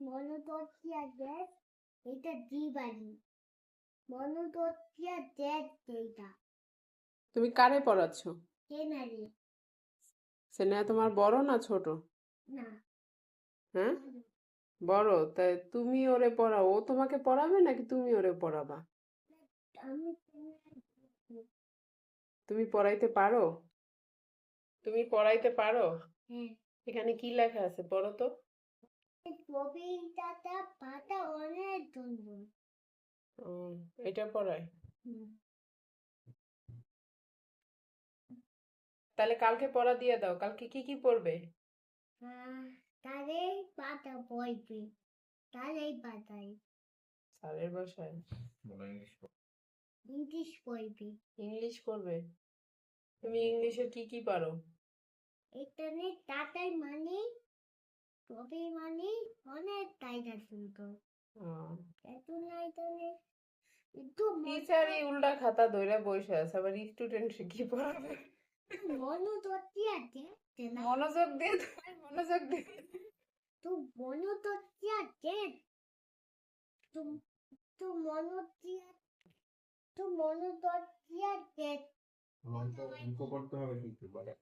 মনোতত্ত্বিয়া দেশ এটা দিবাড়ি মনোতত্ত্বিয়া দেশ এইটা তুমি কারে পড়াচ্ছ? কেনারি সেনেহা তোমার বড় না ছোট? না। হ্যাঁ? বড়? তাই তুমি ওরে পড়াও। ও তোমাকে পড়াবে নাকি তুমি ওরে পড়াবা? আমি তুমি পড়াইতে পারো? তুমি পড়াইতে পারো? হ্যাঁ। এখানে কি লেখা আছে পড়ো তো? কবিতাটা পাতা অনেক সুন্দর ও, এটা পড়ায়? তাহলে কালকে পড়া দিয়ে দাও কালকে কি কি পড়বে? তাদের পাতা বইবে তাদের পাতায়। স্যারের বাসায়? ইংলিশ বইবে ইংলিশ পড়বে? তুমি ইংলিশে কি কি পারো এখানে টাটাই মানে কবি মানে অনেক এত না এখানে একটু টিচারই উল্টা খাতা ধরে বসে আছে আবার স্টুডেন্ট কি পড়াবে? মনোতত্ত্বী আছে যে না। মনোযোগ দিয়ে মনোযোগ দিয়ে তো মনোতত্ত্বী আছে তো তো মনোতত্ত্বী তো মনোতত্ত্বী আছে অঙ্ক অঙ্ক করতে হবে কিন্তু বলে